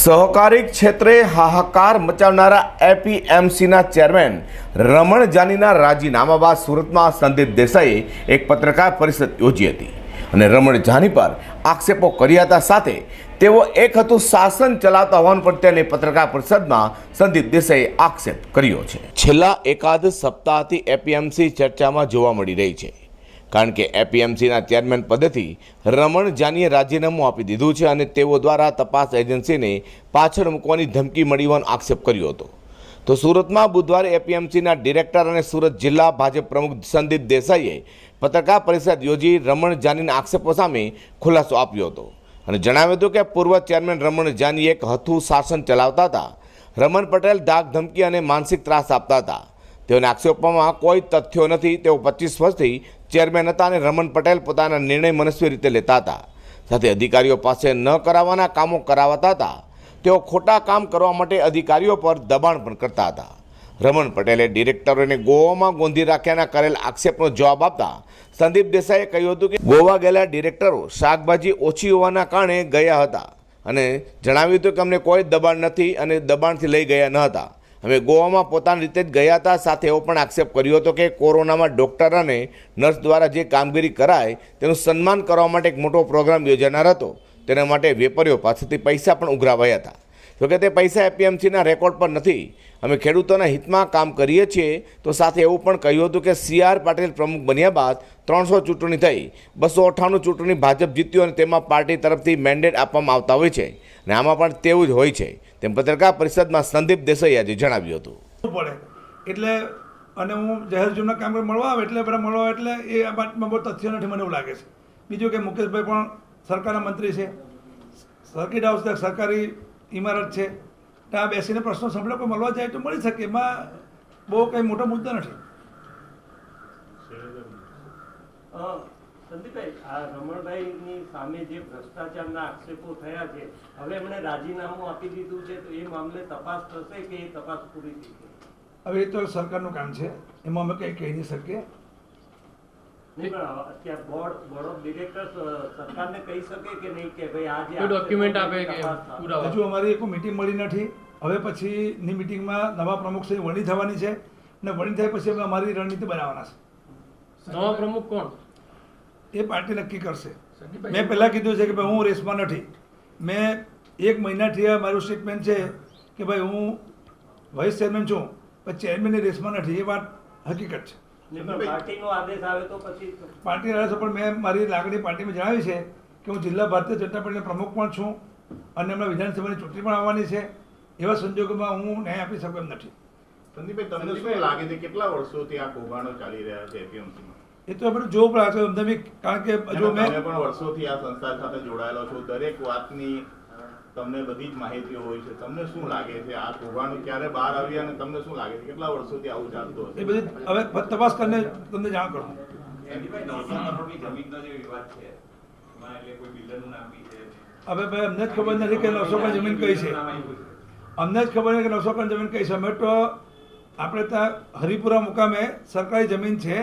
સહકારી ક્ષેત્રે હાહાકાર મચાવનારા એપીએમસીના ચેરમેન રમણ જાનીના રાજીનામા બાદ સુરતમાં સંદીપ દેસાઈએ એક પત્રકાર પરિષદ યોજી હતી અને રમણ જાની પર આક્ષેપો કર્યા હતા સાથે તેઓ એક હતું શાસન ચલાવતા હોવાનું પણ તેની પત્રકાર પરિષદમાં સંદીપ દેસાઈએ આક્ષેપ કર્યો છે. છેલ્લા એકાદ સપ્તાહથી એપીએમસી ચર્ચામાં જોવા મળી રહી છે. કારણ કે એપીએમસીના ચેરમેન પદેથી રમણ જાનીએ રાજીનામું આપી દીધું છે અને તેઓ દ્વારા તપાસ એજન્સીને પાછળ મૂકવાની ધમકી મળી હોવાનો આક્ષેપ કર્યો હતો. તો સુરતમાં બુધવારે એપીએમસીના ડિરેક્ટર અને સુરત જિલ્લા ભાજપ પ્રમુખ સંદીપ દેસાઈએ પત્રકાર પરિષદ યોજી રમણ જાનીના આક્ષેપો સામે ખુલાસો આપ્યો હતો અને જણાવ્યું હતું કે પૂર્વ ચેરમેન રમણ જાની એક હથું શાસન ચલાવતા હતા. રમણ પટેલ ધાક ધમકી અને માનસિક ત્રાસ આપતા હતા. તેઓને આક્ષેપોમાં કોઈ તથ્યો નથી. તેઓ પચીસ વર્ષથી ચેરમેન હતા અને રમણ પટેલ પોતાના નિર્ણય મનસ્વી રીતે લેતા હતા. સાથે અધિકારીઓ પાસે ન કરાવવાના કામો કરાવતા હતા. તેઓ ખોટા કામ કરવા માટે અધિકારીઓ પર દબાણ પણ કરતા હતા. રમણ પટેલે ડિરેક્ટરોને ગોવામાં ગોંધી રાખ્યાના કરેલ આક્ષેપનો જવાબ આપતા સંદીપ દેસાઈએ કહ્યું હતું કે, ગોવા ગયેલા ડિરેક્ટરો શાકભાજી ઓછી હોવાના કારણે ગયા હતા અને જણાવ્યું હતું કે અમને કોઈ દબાણ નથી અને દબાણથી લઈ ગયા ન હતા. અમે ગોવામાં પોતાની રીતે જ ગયા હતા. સાથે એવો પણ આક્ષેપ કર્યો હતો કે કોરોનામાં ડૉક્ટર અને નર્સ દ્વારા જે કામગીરી કરાય, તેનું સન્માન કરવા માટે એક મોટો પ્રોગ્રામ યોજાનાર હતો. તેના માટે વેપારીઓ પાસેથી પૈસા પણ ઉઘરાવાયા હતા. જોકે તે પૈસા એપીએમસીના રેકોર્ડ પર નથી. અમે ખેડૂતોના હિતમાં કામ કરીએ છીએ. તો સાથે એવું પણ કહ્યું હતું કે સી આર પાટીલ પ્રમુખ બન્યા બાદ ત્રણસો ચૂંટણી થઈ. બસો અઠ્ઠાણું ચૂંટણી ભાજપ જીત્યું અને તેમાં પાર્ટી તરફથી મેન્ડેટ આપવામાં આવતા હોય છે. અને આમાં પણ તેવું જ હોય છે. તેમ પત્રકાર પરિષદમાં સંદીપ દેસાઈએ આજે જણાવ્યું હતું. પડે. એટલે અને હું જાહેર જૂના કામ મળવા આવે એટલે બધા મળવા એટલે એ બાબતમાં બહુ તથ્ય નથી મને એવું લાગે છે. બીજું કે મુકેશભાઈ પણ સરકારના મંત્રી છે. સર્કિટ હાઉસ તક સરકારી ઇમારત છે. ત્યાં બેસીને પ્રશ્નો સાંભળે કોઈ મળવા જાય તો મળી શકે. એમાં બહુ કંઈ મોટો મુદ્દો નથી. સંદીપભાઈ આ રમણભાઈની સામે જે ભ્રષ્ટાચારના આક્ષેપો થયા છે હવે એમણે રાજીનામું આપી દીધું છે તો એ મામલે તપાસ થશે કે એ તપાસ પૂરી થઈ ગઈ હવે એ તો સરકારનું કામ છે એમાં અમે કંઈ કહી નહીં શકીએ નહીં પણ અત્યારે બોર્ડ બોર્ડ ઓફ ડિરેક્ટર્સ સરકારને કહી શકે કે નહીં કે ભાઈ આ જે કોઈ document આક્ષેપો છે, આપે કે તપાસ થાય. પુરાવા? હજુ અમારી એક મિટિંગ મળી નથી હવે પછીની મિટિંગમાં નવા પ્રમુખ શ્રી વણી થવાની છે અને વણી થાય પછી અમે અમારી રણનીતિ બનાવવાના છે નવા પ્રમુખ કોણ એ પાર્ટી નક્કી કરશે. મેં પહેલાં કીધું છે કે ભાઈ હું રેસમાં નથી. મેં એક મહિનાથી આ મારું સ્ટેટમેન્ટ છે કે ભાઈ હું વાઇસ ચેરમેન છું પણ ચેરમેનની રેસમાં નથી. એ વાત હકીકત છે. પાર્ટીનો આદેશ આવે તો પછી પાર્ટી પણ મેં મારી લાગણી પાર્ટીમાં જણાવી છે કે હું જિલ્લા ભારતીય જનતા પાર્ટીના પ્રમુખ પણ છું અને હમણાં વિધાનસભાની ચૂંટણી પણ આવવાની છે. એવા સંજોગોમાં હું ન્યાય આપી શકું એમ નથી. સંદીપભાઈ તમને શું લાગે છે કેટલા વર્ષોથી આ કૌભાંડો ચાલી રહ્યા છે એપીએમસીમાં એ તો આપણે જોવું પડે. અમદાવાદ કારણ કે જો મેં પણ વર્ષોથી આ સંસ્થા સાથે જોડાયેલો છો. દરેક વાતની તમને બધી જ માહિતીઓ હોય છે. તમને શું લાગે છે? આ કૌભાંડો ક્યારે બહાર આવી અને તમને શું લાગે છે? કેટલા વર્ષોથી આવું ચાલતું એ બધી હવે તપાસ કરીને તમને જાણ કરું. એમની નવસો કરોડની જમીનનો જે વિવાદ છે એમાં એટલે કોઈ બિલ્ડરનું નામ બી છે હવે ભાઈ અમને જ ખબર નથી કે નવસો પણ જમીન કઈ છે. અમને જ ખબર નથી કે નવસો પણ જમીન કઈ છે. અમે તો આપણે ત્યાં હરિપુરા મુકામે સરકારી જમીન છે.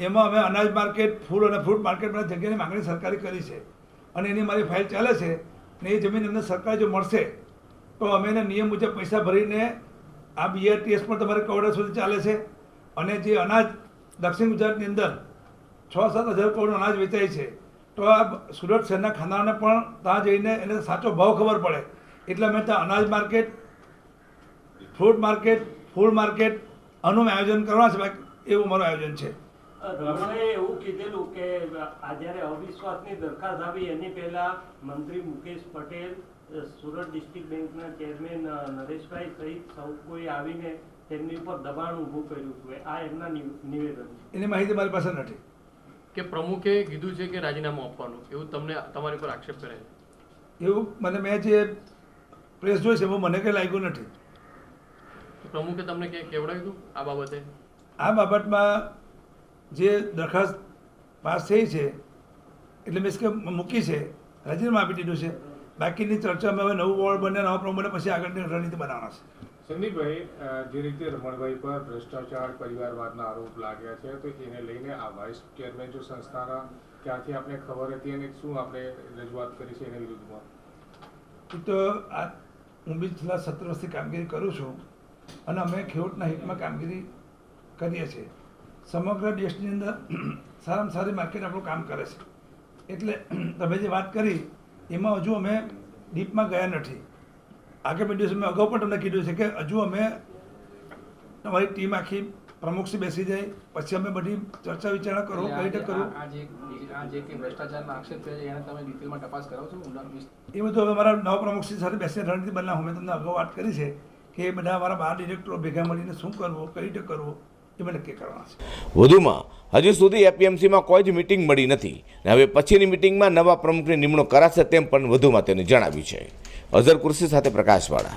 એમાં અમે અનાજ માર્કેટ, ફૂલ અને ફ્રૂટ માર્કેટ બધા જગ્યાની માંગણી સરકારી કરી છે. અને એની મારી ફાઇલ ચાલે છે ને એ જમીન અમને સરકાર જો મળશે, તો અમે એને નિયમ મુજબ પૈસા ભરીને આ બીઆરટીએસ પણ તમારે કરોડ સુધી ચાલે છે. અને જે અનાજ દક્ષિણ ગુજરાતની અંદર છ સાત હજાર કરોડ અનાજ વેચાય છે, તો આ સુરત શહેરના ખાનાને પણ ત્યાં જઈને એને સાચો ભાવ ખબર પડે. એટલે અમે ત્યાં અનાજ market, fruit market food market આનું આયોજન કરવાના છે. એવું મારું આયોજન છે. રમણે એવું કીધેલું કે આ જ્યારે અવિશ્વાસની દરખાસ્ત આવી એની પહેલા મંત્રી મુકેશ પટેલ સુરત ડિસ્ટ્રિક્ટ બેંકના ચેરમેન નરેશભાઈ સહિત સૌ કોઈ આવીને તેમની ઉપર દબાણ ઊભું કર્યું હતું. આ એમના નિવેદન એની માહિતી મારી પાસે નથી. કે પ્રમુખે કીધું છે કે રાજીનામું આપવાનું. એવું તમને તમારી પર આક્ષેપ કરે છે? એવું મને મેં જે પ્રેસ જોઈ છે એમાં મને કંઈ લાગ્યું નથી. પ્રમુખે તમને કે કેવડાવ્યું આ બાબતે? આ બાબતમાં જે દરખાસ્ત પાસ થઈ છે એટલે મીન્સ કે મૂકી છે રાજીનામું આપી દીધું છે. બાકીની ચર્ચામાં હવે નવું બોર્ડ બને નવા પ્રમુખ બને પછી આગળની રણનીતિ બનાવવાના છે. સંદીપભાઈ જે રીતે રમણભાઈ પર ભ્રષ્ટાચાર પરિવારવાદના આરોપ લાગ્યા છે તો એને લઈને આ વાઇસ ચેરમેન જો સંસ્થાના ક્યાંથી આપણે ખબર હતી અને શું આપણે રજૂઆત કરી છે એના વિરુદ્ધમાં? તો આ હું બી છેલ્લા સત્તર વર્ષથી કામગીરી કરું છું અને અમે ખેડૂતના હિતમાં કામગીરી કરીએ છીએ. સમગ્ર દેશની અંદર સારામાં સારી માર્કેટ આપણું કામ કરે છે. એટલે તમે જે વાત કરી એમાં હજુ અમે ડીપમાં ગયા નથી. આગળ બે દિવસ મેં અગાઉ પણ તમને કીધું છે કે હજુ અમે તમારી ટીમ આખી પ્રમુખથી બેસી જાય પછી અમે બધી ચર્ચા વિચારણા કરો કઈ રીતે કરવું? આ જે આ જે કે ભ્રષ્ટાચારના આક્ષેપ થયા છે એને તમે ડિટેલમાં તપાસ કરાવશો એ બધું હવે મારા નવા પ્રમુખશ્રી સાથે બેસીને રણનીતિ બનાવું મેં તમને અગાઉ વાત કરી છે કે એ બધા અમારા બાર ડિરેક્ટરો ભેગા મળીને શું કરવું કઈ રીતે કરવું? એ મેં નક્કી કરવાના છે. વધુમાં, હજુ સુધી એપીએમસીમાં કોઈ જ મિટિંગ મળી નથી અને હવે પછીની મિટિંગમાં નવા પ્રમુખની નિમણૂક કરાશે તેમ પણ વધુમાં તેને જણાવ્યું છે. અઝર કુર્સી સાથે પ્રકાશવાળા.